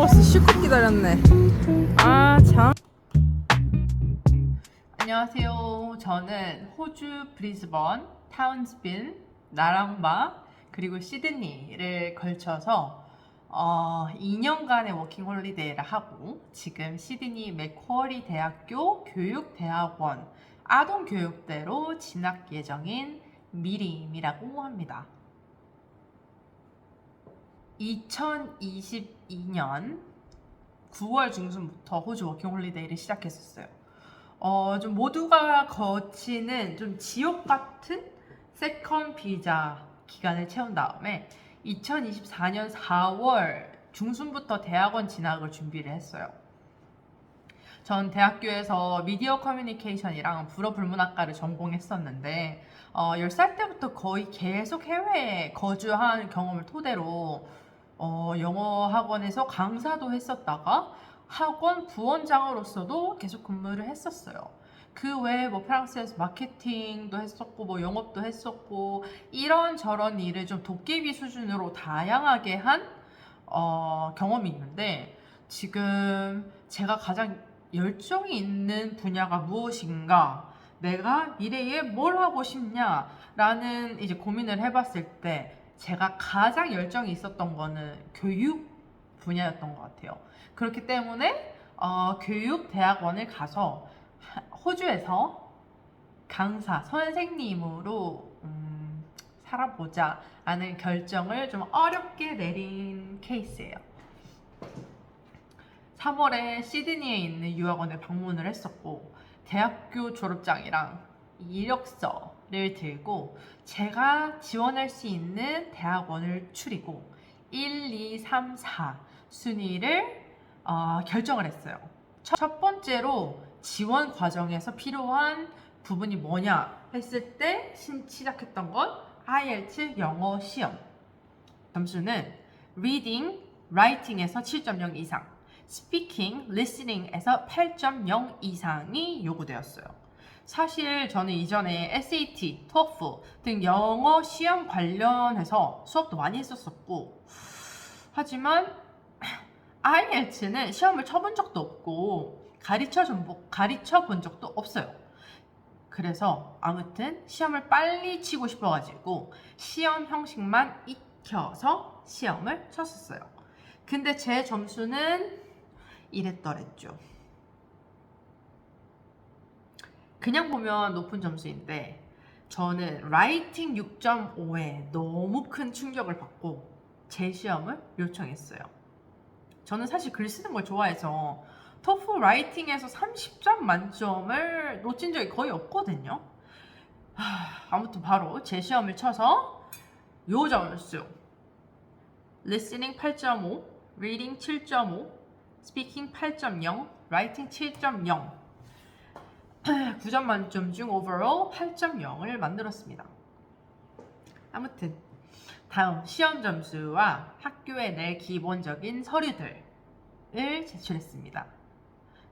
버스 실컷 기다렸네. 아 참. 안녕하세요. 저는 호주 브리즈번, 타운스빈, 나랑바 그리고 시드니를 걸쳐서 어, 2년간의 워킹 홀리데이를 하고 지금 시드니 맥쿼리 대학교 교육대학원 아동교육대로 진학 예정인 미림이라고 합니다. 2022년 9월 중순부터 호주 워킹 홀리데이를 시작했었어요. 어, 좀 모두가 거치는 좀 지옥 같은 세컨 비자 기간을 채운 다음에 2024년 4월 중순부터 대학원 진학을 준비를 했어요. 전 대학교에서 미디어 커뮤니케이션이랑 불어 불문학과를 전공했었는데 어, 10살 때부터 거의 계속 해외에 거주한 경험을 토대로 어, 영어 학원에서 강사도 했었다가 학원 부원장으로서도 계속 근무를 했었어요. 그 외에 뭐 프랑스에서 마케팅도 했었고 뭐 영업도 했었고 이런 저런 일을 좀 도깨비 수준으로 다양하게 한 어, 경험이 있는데 지금 제가 가장 열정이 있는 분야가 무엇인가 내가 미래에 뭘 하고 싶냐라는 이제 고민을 해봤을 때 제가 가장 열정이 있었던 거는 교육 분야였던 것 같아요. 그렇기 때문에 어, 교육 대학원을 가서 하- 호주에서 강사 선생님으로 음, 살아보자 라는 결정을 좀 어렵게 내린 케이스예요. 3월에 시드니에 있는 유학원에 방문을 했었고 대학교 졸업장이랑 이력서 를 들고 제가 지원할 수 있는 대학원을 추리고 1, 2, 3, 4 순위를 어, 결정을 했어요. 첫, 첫 번째로 지원 과정에서 필요한 부분이 뭐냐 했을 때 신- 시작했던 건 IELTS 영어 시험. 점수는 reading, writing에서 7.0 이상, speaking, listening에서 8.0 이상이 요구되었어요. 사실 저는 이전에 SAT, TOEFL 등 영어 시험 관련해서 수업도 많이 했었었고 하지만 IELTS는 시험을 쳐본 적도 없고 가르쳐 준 가르쳐 본 적도 없어요. 그래서 아무튼 시험을 빨리 치고 싶어가지고 시험 형식만 익혀서 시험을 쳤었어요. 근데 제 점수는 이랬더랬죠. 그냥 보면 높은 점수인데 저는 라이팅 6.5에 너무 큰 충격을 받고 제 시험을 요청했어요. 저는 사실 글 쓰는 걸 좋아해서 토프 라이팅에서 30점 만점을 놓친 적이 거의 없거든요. 하, 아무튼 바로 제 시험을 쳐서 요 점수 listening 8.5, reading 7.5, speaking 8.0, writing 7.0 9점 만점 중 overall 8.0을 만들었습니다. 아무튼 다음 시험 점수와 학교에 낼 기본적인 서류들을 제출했습니다.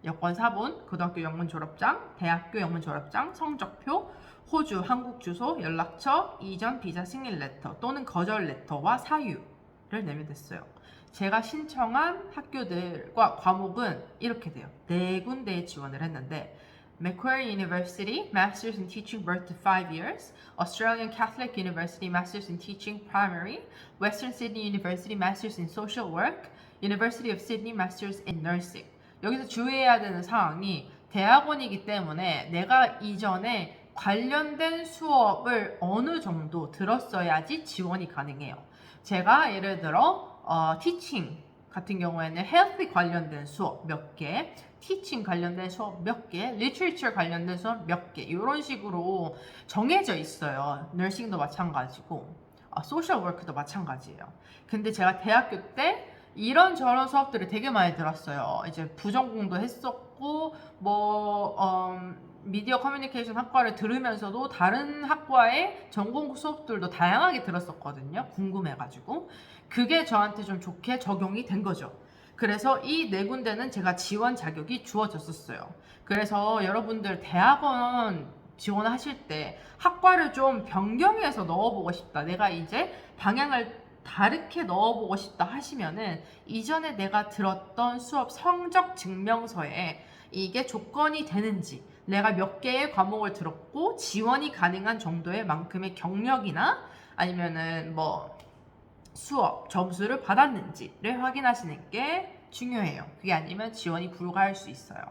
여권 사본, 고등학교 영문 졸업장, 대학교 영문 졸업장, 성적표, 호주 한국 주소, 연락처, 이전 비자 승인 레터 또는 거절 레터와 사유를 내면 됐어요. 제가 신청한 학교들과 과목은 이렇게 돼요. 네 군데에 지원을 했는데 Macquarie University, Masters in Teaching Birth to 5 years, Australian Catholic University, Masters in Teaching Primary, Western Sydney University, Masters in Social Work, University of Sydney, Masters in Nursing. 여기서 주의해야 되는 사항이 대학원이기 때문에 내가 이전에 관련된 수업을 어느 정도 들었어야지 지원이 가능해요. 제가 예를 들어 어, 티칭 같은 경우에는 health 관련된 수업 몇 개, teaching 관련된 수업 몇 개, literature 관련된 수업 몇 개, 이런 식으로 정해져 있어요. nursing도 마찬가지고, 아, work도 마찬가지예요. 근데 제가 대학교 때 이런 저런 수업들을 되게 많이 들었어요. 이제 부전공도 했었고, 뭐, 음, 미디어 커뮤니케이션 학과를 들으면서도 다른 학과의 전공 수업들도 다양하게 들었었거든요. 궁금해가지고. 그게 저한테 좀 좋게 적용이 된 거죠. 그래서 이 네 군데는 제가 지원 자격이 주어졌었어요. 그래서 여러분들 대학원 지원하실 때 학과를 좀 변경해서 넣어보고 싶다. 내가 이제 방향을 다르게 넣어보고 싶다 하시면은 이전에 내가 들었던 수업 성적 증명서에 이게 조건이 되는지 내가 몇 개의 과목을 들었고 지원이 가능한 정도의 만큼의 경력이나 아니면은 뭐 수업 점수를 받았는지를 확인하시는 게 중요해요. 그게 아니면 지원이 불가할 수 있어요.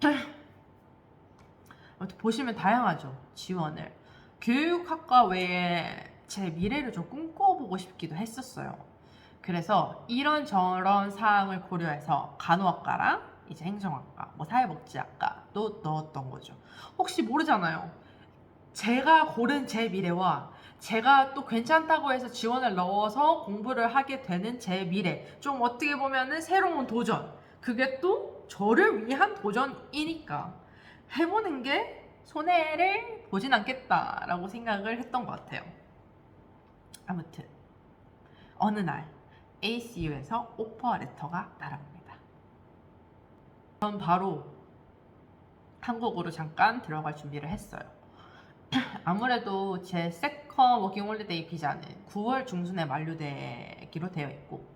보시면 다양하죠. 지원을. 교육학과 외에 제 미래를 좀 꿈꿔보고 싶기도 했었어요. 그래서 이런저런 사항을 고려해서 간호학과랑 이제 행정학과, 뭐 사회복지학과도 넣었던 거죠. 혹시 모르잖아요. 제가 고른 제 미래와 제가 또 괜찮다고 해서 지원을 넣어서 공부를 하게 되는 제 미래. 좀 어떻게 보면은 새로운 도전. 그게 또 저를 위한 도전이니까 해보는 게 손해를 보진 않겠다라고 생각을 했던 것 같아요. 아무튼 어느 날 ACU에서 오퍼 레터가 날아옵니다. 전 바로 한국으로 잠깐 들어갈 준비를 했어요. 아무래도 제 세컨 워킹 홀리데이 비자는 9월 중순에 만료되기로 되어 있고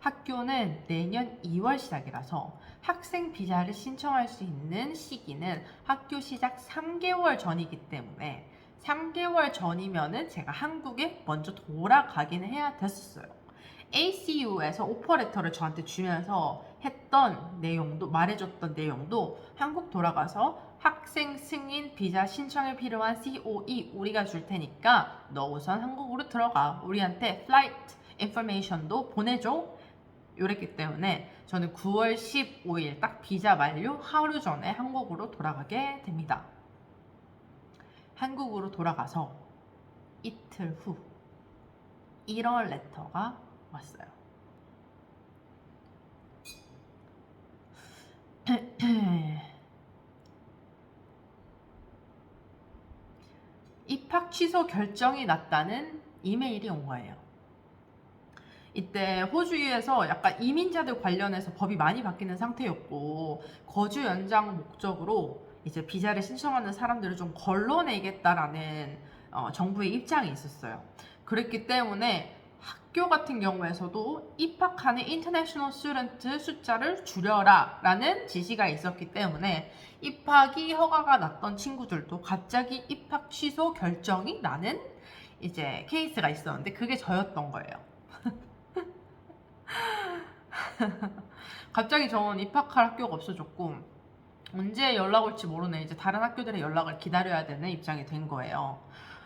학교는 내년 2월 시작이라서 학생 비자를 신청할 수 있는 시기는 학교 시작 3개월 전이기 때문에 3개월 전이면은 제가 한국에 먼저 돌아가기는 해야 됐었어요. ACU에서 오퍼레터를 저한테 주면서 했던 내용도 말해줬던 내용도 한국 돌아가서 학생 승인 비자 신청에 필요한 COE 우리가 줄 테니까 너 우선 한국으로 들어가 우리한테 플라이트 인포메이션도 보내줘 이랬기 때문에 저는 9월 15일 딱 비자 만료 하루 전에 한국으로 돌아가게 됩니다. 한국으로 돌아가서 이틀 후 1월 레터가 왔어요. 입학 취소 결정이 났다는 이메일이 온 거예요. 이때 호주에서 약간 이민자들 관련해서 법이 많이 바뀌는 상태였고 거주 연장 목적으로 이제 비자를 신청하는 사람들을 좀 걸러내겠다라는 어, 정부의 입장이 있었어요. 그랬기 때문에 학교 같은 경우에서도 입학하는 인터내셔널 스튜던트 숫자를 줄여라 라는 지시가 있었기 때문에 입학이 허가가 났던 친구들도 갑자기 입학 취소 결정이 나는 이제 케이스가 있었는데 그게 저였던 거예요. 갑자기 저는 입학할 학교가 없어졌고 언제 연락 올지 모르는 이제 다른 학교들의 연락을 기다려야 되는 입장이 된 거예요.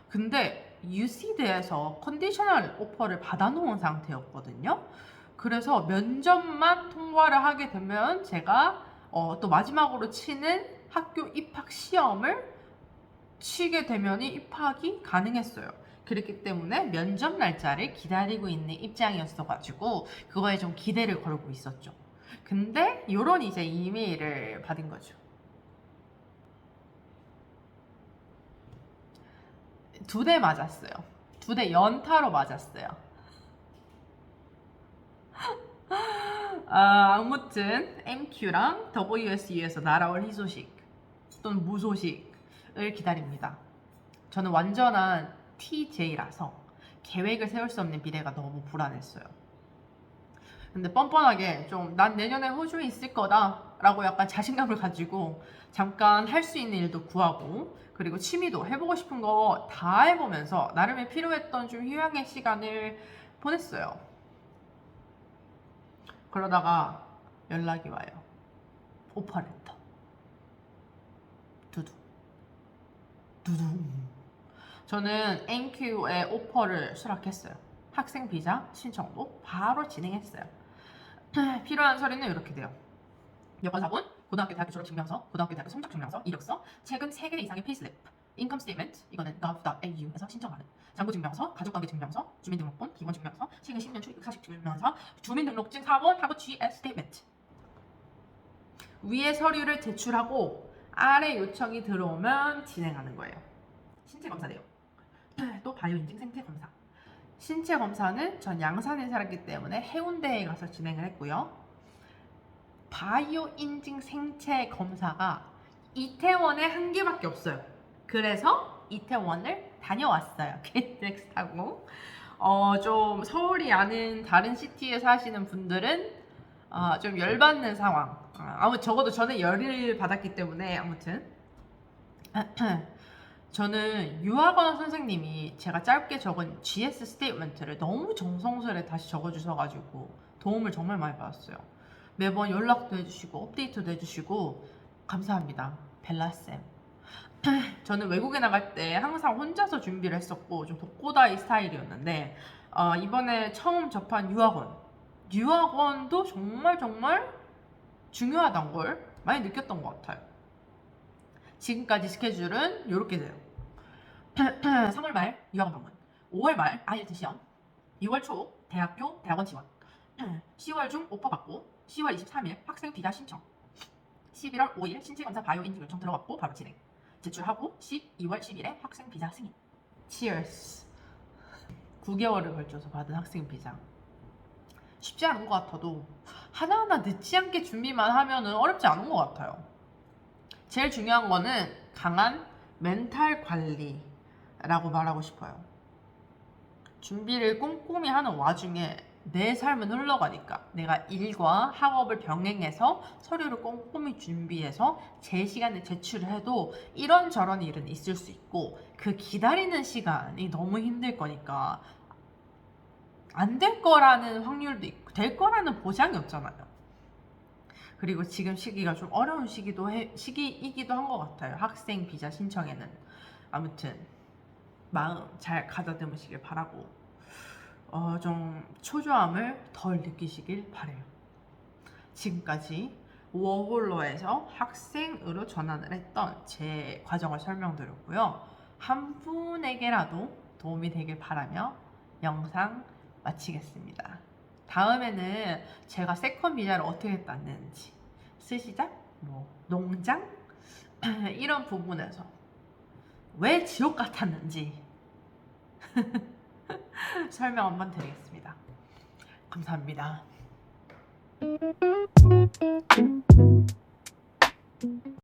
근데 UC대에서 컨디셔널 오퍼를 받아놓은 상태였거든요. 그래서 면접만 통과를 하게 되면 제가 어, 또 마지막으로 치는 학교 입학 시험을 치게 되면이 입학이 가능했어요. 그렇기 때문에 면접 날짜를 기다리고 있는 입장이었어가지고 그거에 좀 기대를 걸고 있었죠. 근데 요런 이제 이메일을 받은 거죠. 두 대 맞았어요. 두 대 연타로 맞았어요. 아, 아무튼 MQ랑 WSU에서 날아올 희소식 또는 무소식을 기다립니다. 저는 완전한 TJ라서 계획을 세울 수 없는 미래가 너무 불안했어요. 근데 뻔뻔하게 좀 난 내년에 호주에 있을 거다라고 약간 자신감을 가지고 잠깐 할 수 있는 일도 구하고 그리고 취미도 해보고 싶은 거 다 해보면서 나름의 필요했던 좀 휴양의 시간을 보냈어요. 그러다가 연락이 와요. 오퍼레터. 두두. 두두. 저는 NQ에 오퍼를 수락했어요. 학생 비자 신청도 바로 진행했어요. 필요한 서류는 이렇게 돼요. 여권사본, 고등학교 대학교 졸업 증명서, 고등학교 대학교 성적 증명서, 이력서, 최근 3개 이상의 페이슬립, 인컴 스테이트먼트, 이거는 gov.au에서 신청하는 장부 증명서, 가족관계 증명서, 주민등록본, 기본 증명서, 최근 10년 출입 사실 증명서, 주민등록증 사본하고 GS 스테이트먼트. 위에 서류를 제출하고 아래 요청이 들어오면 진행하는 거예요. 신체 검사 내용. 또 바이오 인증 생태 검사. 신체 검사는 전 양산에 살았기 때문에 해운대에 가서 진행을 했고요. 바이오 인증 생체 검사가 이태원에 한 개밖에 없어요. 그래서 이태원을 다녀왔어요. KTX 타고. 어, 좀 서울이 아닌 다른 시티에 사시는 분들은 어, 좀 열받는 상황. 아, 아무 적어도 저는 열을 받았기 때문에 아무튼 저는 유학원 선생님이 제가 짧게 적은 GS 스테이트먼트를 너무 정성스레 다시 적어주셔가지고 도움을 정말 많이 받았어요. 매번 연락도 해주시고 업데이트도 해주시고 감사합니다. 벨라쌤. 저는 외국에 나갈 때 항상 혼자서 준비를 했었고 좀 독고다이 스타일이었는데 어, 이번에 처음 접한 유학원 유학원도 정말 정말 중요하단 걸 많이 느꼈던 것 같아요. 지금까지 스케줄은 이렇게 돼요. 3월 말 유학원 방문, 5월 말 아이엘츠 시험, 6월 초 대학교 대학원 지원, 10월 중 오퍼 받고 10월 23일 학생 비자 신청, 11월 5일 신체 검사 바이오 인증 요청 들어갔고 바로 진행. 제출하고 12월 10일에 학생 비자 승인. Cheers. 9개월을 걸쳐서 받은 학생 비자. 쉽지 않은 것 같아도 하나하나 늦지 않게 준비만 하면은 어렵지 않은 것 같아요. 제일 중요한 거는 강한 멘탈 관리 라고 말하고 싶어요. 준비를 꼼꼼히 하는 와중에 내 삶은 흘러가니까 내가 일과 학업을 병행해서 서류를 꼼꼼히 준비해서 제 시간에 제출을 해도 이런저런 일은 있을 수 있고 그 기다리는 시간이 너무 힘들 거니까 안 될 거라는 확률도 있고 될 거라는 보장이 없잖아요. 그리고 지금 시기가 좀 어려운 시기도 해, 시기이기도 한 것 같아요. 학생 비자 신청에는 아무튼 마음 잘 가다듬으시길 바라고 어, 좀 초조함을 덜 느끼시길 바래요. 지금까지 워홀로에서 학생으로 전환을 했던 제 과정을 설명드렸고요. 한 분에게라도 도움이 되길 바라며 영상 마치겠습니다. 다음에는 제가 세컨 비자를 어떻게 땄는지 스시장, 뭐 농장 이런 부분에서 왜 지옥 같았는지 설명 한번 드리겠습니다. 감사합니다.